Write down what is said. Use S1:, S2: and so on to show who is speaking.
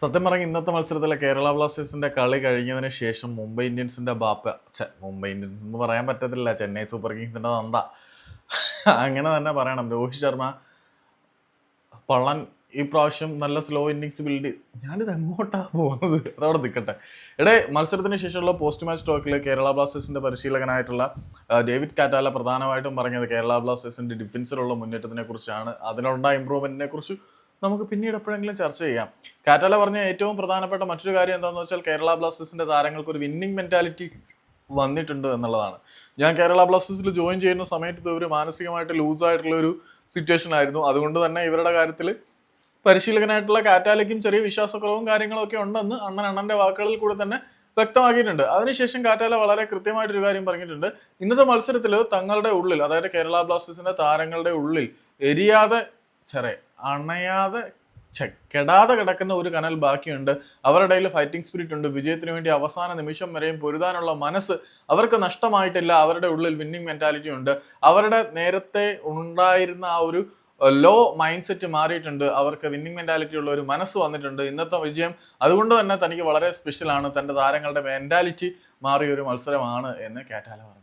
S1: സത്യം പറഞ്ഞ ഇന്നത്തെ മത്സരത്തിലെ കേരള ബ്ലാസ്റ്റേഴ്സിന്റെ കളി കഴിഞ്ഞതിന് ശേഷം മുംബൈ ഇന്ത്യൻസിന്റെ ബാപ്പ മുംബൈ ഇന്ത്യൻസ് എന്ന് പറയാൻ പറ്റത്തില്ല. ചെന്നൈ സൂപ്പർ കിങ്സിന്റെ നന്ദ അങ്ങനെ തന്നെ പറയണം. രോഹിത് ശർമ്മ പള്ളൻ ഈ പ്രാവശ്യം നല്ല സ്ലോ ഇന്നിങ്സ് ബിൽഡ് ഞാനിത് എങ്ങോട്ടാണ് പോകുന്നത്? അതവിടെ നിൽക്കട്ടെ എടേ മത്സരത്തിന് ശേഷമുള്ള പോസ്റ്റ് മാച്ച് ടോക്കിൽ കേരള ബ്ലാസ്റ്റേഴ്സിന്റെ പരിശീലകനായിട്ടുള്ള ഡേവിഡ് കാറ്റാല പ്രധാനമായിട്ടും പറഞ്ഞത് കേരള ബ്ലാസ്റ്റേഴ്സിന്റെ ഡിഫൻസിലുള്ള മുന്നേറ്റത്തിനെ കുറിച്ചാണ്. അതിനുണ്ടായ ഇമ്പ്രൂവ്മെന്റിനെ കുറിച്ച് നമുക്ക് പിന്നീട് എപ്പോഴെങ്കിലും ചർച്ച ചെയ്യാം. കാറ്റാല പറഞ്ഞ ഏറ്റവും പ്രധാനപ്പെട്ട മറ്റൊരു കാര്യം എന്താണെന്ന് വെച്ചാൽ കേരള ബ്ലാസ്റ്റേഴ്സിന്റെ താരങ്ങൾക്ക് ഒരു വിന്നിംഗ് മെന്റാലിറ്റി വന്നിട്ടുണ്ട് എന്നുള്ളതാണ്. ഞാൻ കേരള ബ്ലാസ്റ്റേഴ്സിൽ ജോയിൻ ചെയ്യുന്ന സമയത്ത് ഇവർ മാനസികമായിട്ട് ലൂസായിട്ടുള്ള ഒരു സിറ്റുവേഷൻ ആയിരുന്നു. അതുകൊണ്ട് തന്നെ ഇവരുടെ കാര്യത്തിൽ പരിശീലകനായിട്ടുള്ള കാറ്റാലയ്ക്കും ചെറിയ വിശ്വാസക്കുറവും കാര്യങ്ങളൊക്കെ ഉണ്ടെന്ന് അണ്ണൻ അണ്ണന്റെ വാക്കുകളിൽ കൂടെ തന്നെ വ്യക്തമാക്കിയിട്ടുണ്ട്. അതിനുശേഷം കാറ്റാല വളരെ കൃത്യമായിട്ടൊരു കാര്യം പറഞ്ഞിട്ടുണ്ട്. ഇന്നത്തെ മത്സരത്തിൽ തങ്ങളുടെ ഉള്ളിൽ അതായത് കേരള ബ്ലാസ്റ്റേഴ്സിന്റെ താരങ്ങളുടെ ഉള്ളിൽ എരിയാതെ ചെറിയ അണയാതെ ചെക്കെടാതെ കെടാതെ കിടക്കുന്ന ഒരു കനൽ ബാക്കിയുണ്ട്. അവരുടെ ഇടയിൽ ഫൈറ്റിംഗ് സ്പിരിറ്റ് ഉണ്ട്. വിജയത്തിന് വേണ്ടി അവസാന നിമിഷം വരെയും പൊരുതാനുള്ള മനസ്സ് അവർക്ക് നഷ്ടമായിട്ടില്ല. അവരുടെ ഉള്ളിൽ വിന്നിങ് മെന്റാലിറ്റി ഉണ്ട്. അവരുടെ നേരത്തെ ഉണ്ടായിരുന്ന ആ ഒരു ലോ മൈൻഡ് സെറ്റ് മാറിയിട്ടുണ്ട്. അവർക്ക് വിന്നിങ് മെന്റാലിറ്റി ഉള്ള ഒരു മനസ്സ് വന്നിട്ടുണ്ട്. ഇന്നത്തെ വിജയം അതുകൊണ്ട് തന്നെ തനിക്ക് വളരെ സ്പെഷ്യലാണ് തന്റെ താരങ്ങളുടെ മെന്റാലിറ്റി മാറിയ ഒരു മത്സരമാണ് എന്ന് കാറ്റാല പറഞ്ഞു.